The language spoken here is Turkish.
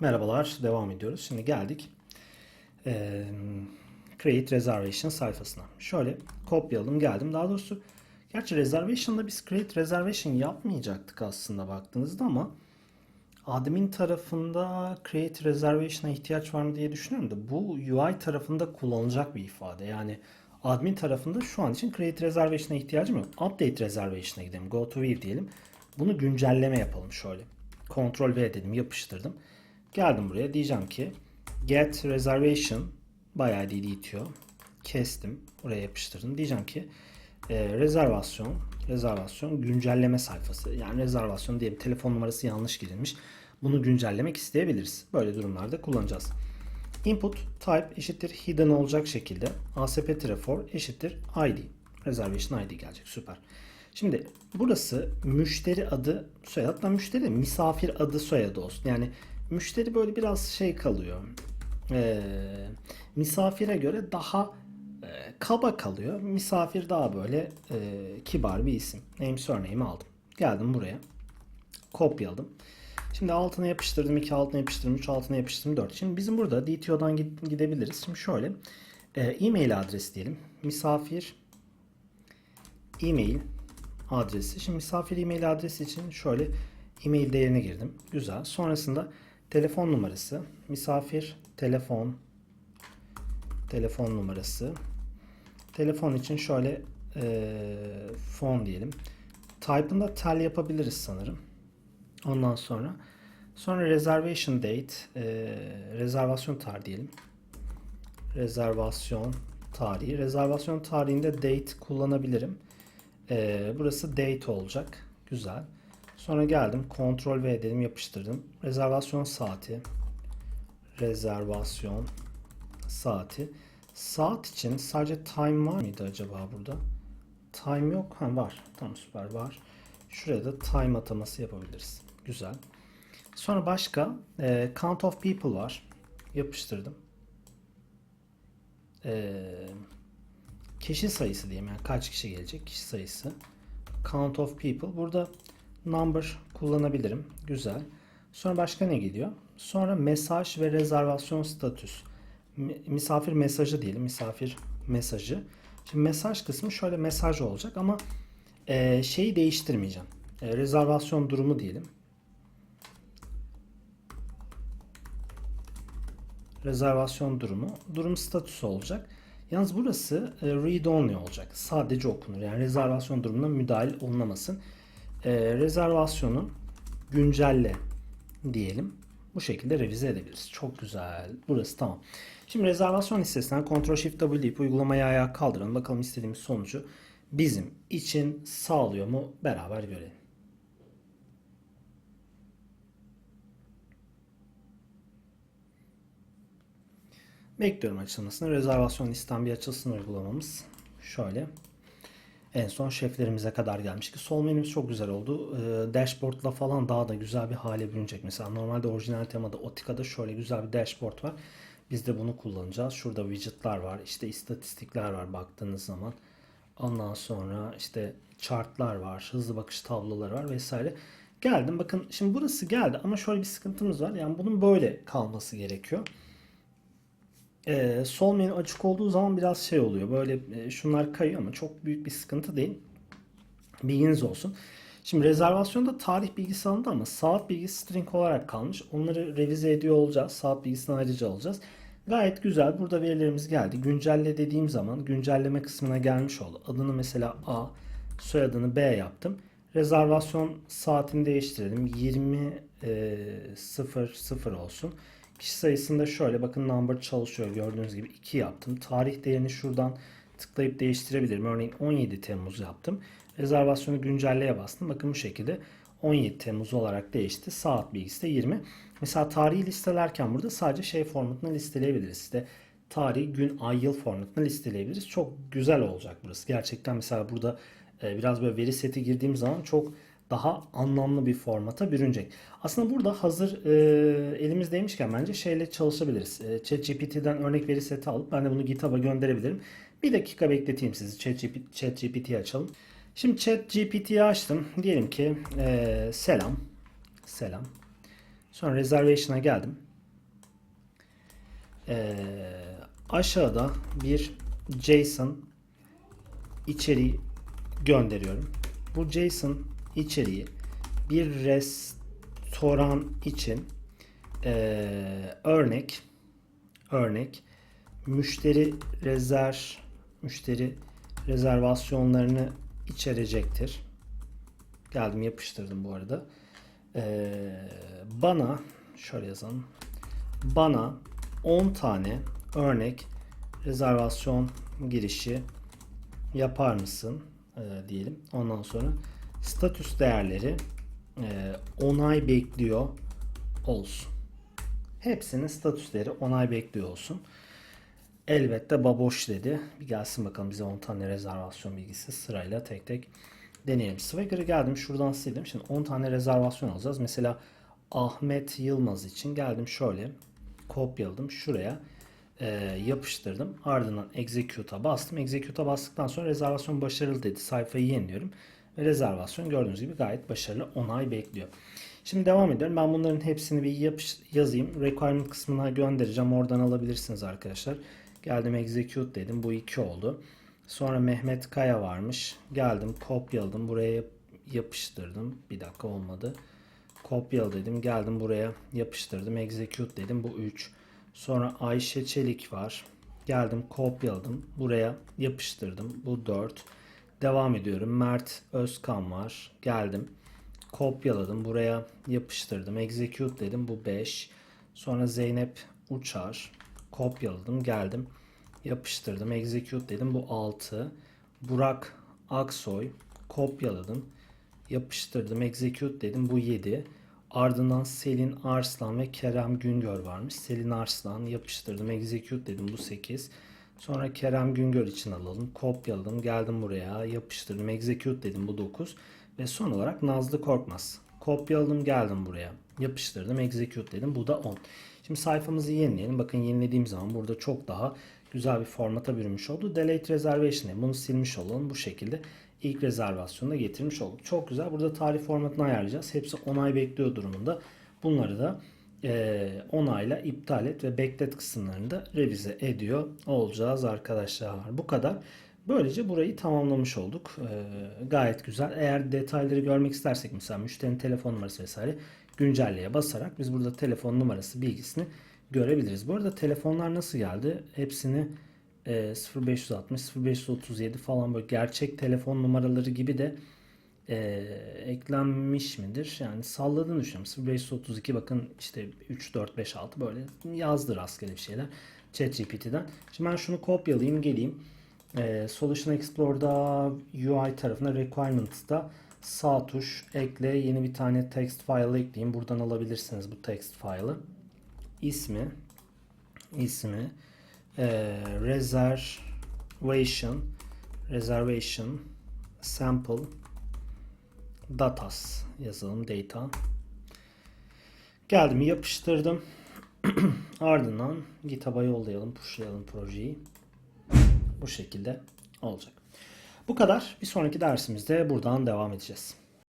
Merhabalar, devam ediyoruz. Şimdi geldik eee, Create Reservation sayfasına. Şöyle kopyaladım, geldim. Daha doğrusu gerçi Reservation'da biz Create Reservation yapmayacaktık aslında baktığınızda ama admin tarafında Create Reservation'a ihtiyaç var mı diye düşünüyorum da bu UI tarafında kullanılacak bir ifade. Yani admin tarafında şu an için Create Reservation'a ihtiyacım yok. Update Reservation'a gidelim. Go to View diyelim. Bunu güncelleme yapalım şöyle. Ctrl V dedim, yapıştırdım. Geldim buraya diyeceğim ki get reservation bayağı değil itiyor. Kestim. Oraya yapıştırdım. Diyeceğim ki e, rezervasyon rezervasyon güncelleme sayfası. Yani rezervasyon diyelim telefon numarası yanlış girilmiş. Bunu güncellemek isteyebiliriz. Böyle durumlarda kullanacağız. Input type eşittir hidden olacak şekilde asp-for eşittir id. Reservation id gelecek. Süper. Şimdi burası müşteri adı soyadı. Hatta müşteri de misafir adı soyadı olsun. Yani müşteri böyle biraz şey kalıyor. Ee, misafire göre daha e, kaba kalıyor. Misafir daha böyle e, kibar bir isim. Name surname'i aldım. Geldim buraya. Kopyaladım. Şimdi altına yapıştırdım. 2 altına yapıştırdım. 3 altına yapıştırdım. 4. Şimdi bizim burada DTO'dan gid- gidebiliriz. Şimdi şöyle. e, e-mail adresi diyelim. Misafir e-mail adresi. Şimdi misafir e-mail adresi için şöyle e-mail değerine girdim. Güzel. Sonrasında telefon numarası. Misafir telefon telefon numarası. Telefon için şöyle eee phone diyelim. Type'ında tel yapabiliriz sanırım. Ondan sonra sonra reservation date eee, rezervasyon tarihi diyelim. Rezervasyon tarihi. Rezervasyon tarihinde date kullanabilirim. Ee, burası date olacak. Güzel. Sonra geldim. Ctrl V dedim yapıştırdım. Rezervasyon saati. Rezervasyon saati. Saat için sadece time var mıydı acaba burada? Time yok. Ha var. Tamam süper var. Şuraya da time ataması yapabiliriz. Güzel. Sonra başka e, count of people var. Yapıştırdım. Eee kişi sayısı diyeyim yani kaç kişi gelecek kişi sayısı. Count of people. Burada number kullanabilirim. Güzel. Sonra başka ne geliyor? Sonra mesaj ve rezervasyon statüs. Mi- Misafir mesajı diyelim. Misafir mesajı. Şimdi mesaj kısmı şöyle mesaj olacak ama e, şeyi değiştirmeyeceğim. E, rezervasyon durumu diyelim. rezervasyon durumu, durum statüsü olacak. Yalnız burası e, read only olacak. Sadece okunur. Yani rezervasyon durumuna müdahil olunamasın. E, rezervasyonu güncelle diyelim. Bu şekilde revize edebiliriz. Çok güzel. Burası tamam. Şimdi rezervasyon listesinden Ctrl Shift W deyip uygulamayı ayağa kaldıralım. Bakalım istediğimiz sonucu bizim için sağlıyor mu? Beraber görelim. Bekliyorum açılmasını. Rezervasyon listem bir açılsın uygulamamız. Şöyle. En son şeflerimize kadar gelmiş ki sol menümüz çok güzel oldu. Ee, dashboard'la falan daha da güzel bir hale bürünecek. Mesela normalde orijinal temada Otika'da şöyle güzel bir dashboard var. Biz de bunu kullanacağız. Şurada widget'lar var. işte istatistikler var baktığınız zaman. Ondan sonra işte chartlar var. Hızlı bakış tabloları var vesaire. Geldim bakın şimdi burası geldi ama şöyle bir sıkıntımız var. Yani bunun böyle kalması gerekiyor. Ee, sol menü açık olduğu zaman biraz şey oluyor. Böyle e, şunlar kayıyor ama çok büyük bir sıkıntı değil. Bilginiz olsun. Şimdi rezervasyonda tarih bilgisi alındı ama saat bilgisi string olarak kalmış. Onları revize ediyor olacağız. Saat bilgisini ayrıca alacağız. Gayet güzel. Burada verilerimiz geldi. Güncelle dediğim zaman güncelleme kısmına gelmiş oldu. Adını mesela A, soyadını B yaptım. Rezervasyon saatini değiştirelim. 20 e, 00 olsun. Kişi sayısında şöyle bakın number çalışıyor gördüğünüz gibi 2 yaptım. Tarih değerini şuradan tıklayıp değiştirebilirim. Örneğin 17 Temmuz yaptım. Rezervasyonu güncelleye bastım. Bakın bu şekilde 17 Temmuz olarak değişti. Saat bilgisi de 20. Mesela tarihi listelerken burada sadece şey formatını listeleyebiliriz. İşte tarih, gün, ay, yıl formatını listeleyebiliriz. Çok güzel olacak burası. Gerçekten mesela burada e, biraz böyle veri seti girdiğim zaman çok daha anlamlı bir formata bürünecek. Aslında burada hazır e, elimizdeymişken bence şeyle çalışabiliriz. E, ChatGPT'den örnek veri seti alıp ben de bunu GitHub'a gönderebilirim. Bir dakika bekleteyim sizi. ChatGPT, ChatGPT'yi açalım. Şimdi ChatGPT'yi açtım. Diyelim ki e, selam. Selam. Sonra reservation'a geldim. Ee, aşağıda bir JSON içeriği gönderiyorum. Bu JSON içeriği bir restoran için ee, örnek örnek müşteri rezerv müşteri rezervasyonlarını içerecektir. Geldim yapıştırdım bu arada. Ee, bana şöyle yazalım. Bana 10 tane örnek rezervasyon girişi yapar mısın Ee, diyelim. Ondan sonra statüs değerleri e, onay bekliyor olsun. Hepsinin statüsleri onay bekliyor olsun. Elbette baboş dedi. Bir gelsin bakalım bize 10 tane rezervasyon bilgisi sırayla tek tek deneyelim. Swagger'ı geldim şuradan sildim. Şimdi 10 tane rezervasyon alacağız. Mesela Ahmet Yılmaz için geldim şöyle kopyaladım şuraya e, yapıştırdım. Ardından execute'a bastım. Execute'a bastıktan sonra rezervasyon başarılı dedi. Sayfayı yeniliyorum. Rezervasyon gördüğünüz gibi gayet başarılı onay bekliyor. Şimdi devam ediyorum. Ben bunların hepsini bir yapış, yazayım. Requirement kısmına göndereceğim. Oradan alabilirsiniz arkadaşlar. Geldim execute dedim. Bu 2 oldu. Sonra Mehmet Kaya varmış. Geldim kopyaladım. Buraya yap- yapıştırdım. Bir dakika olmadı. Kopyala dedim. Geldim buraya yapıştırdım. Execute dedim. Bu 3. Sonra Ayşe Çelik var. Geldim kopyaladım. Buraya yapıştırdım. Bu 4. Devam ediyorum. Mert Özkan var. Geldim. Kopyaladım. Buraya yapıştırdım. Execute dedim. Bu 5. Sonra Zeynep Uçar. Kopyaladım. Geldim. Yapıştırdım. Execute dedim. Bu 6. Burak Aksoy. Kopyaladım. Yapıştırdım. Execute dedim. Bu 7. Ardından Selin Arslan ve Kerem Güngör varmış. Selin Arslan yapıştırdım. Execute dedim. Bu 8. Sonra Kerem Güngör için alalım. Kopyaladım. Geldim buraya. Yapıştırdım. Execute dedim. Bu 9. Ve son olarak Nazlı Korkmaz. Kopyaladım. Geldim buraya. Yapıştırdım. Execute dedim. Bu da 10. Şimdi sayfamızı yenileyelim. Bakın yenilediğim zaman burada çok daha güzel bir formata bürünmüş oldu. Delete Reservation diye bunu silmiş olalım. Bu şekilde ilk rezervasyonu da getirmiş olduk. Çok güzel. Burada tarih formatını ayarlayacağız. Hepsi onay bekliyor durumunda. Bunları da eee, onayla iptal et ve beklet kısımlarını da revize ediyor olacağız arkadaşlar. Bu kadar. Böylece burayı tamamlamış olduk. Eee, gayet güzel. Eğer detayları görmek istersek mesela müşterinin telefon numarası vesaire güncelleye basarak biz burada telefon numarası bilgisini görebiliriz. Bu arada telefonlar nasıl geldi? Hepsini e, 0560, 0537 falan böyle gerçek telefon numaraları gibi de e, eklenmiş midir? Yani salladığını düşünüyorum. 0532 bakın işte 3, 4, 5, 6 böyle yazdı rastgele bir şeyler. ChatGPT'den. Şimdi ben şunu kopyalayayım geleyim. E, Solution Explorer'da UI tarafına Requirements'ta sağ tuş ekle yeni bir tane text file ekleyeyim. Buradan alabilirsiniz bu text file'ı. İsmi ismi e, reservation reservation sample datas yazalım data. Geldim yapıştırdım. Ardından GitHub'a yollayalım pushlayalım projeyi. Bu şekilde olacak. Bu kadar. Bir sonraki dersimizde buradan devam edeceğiz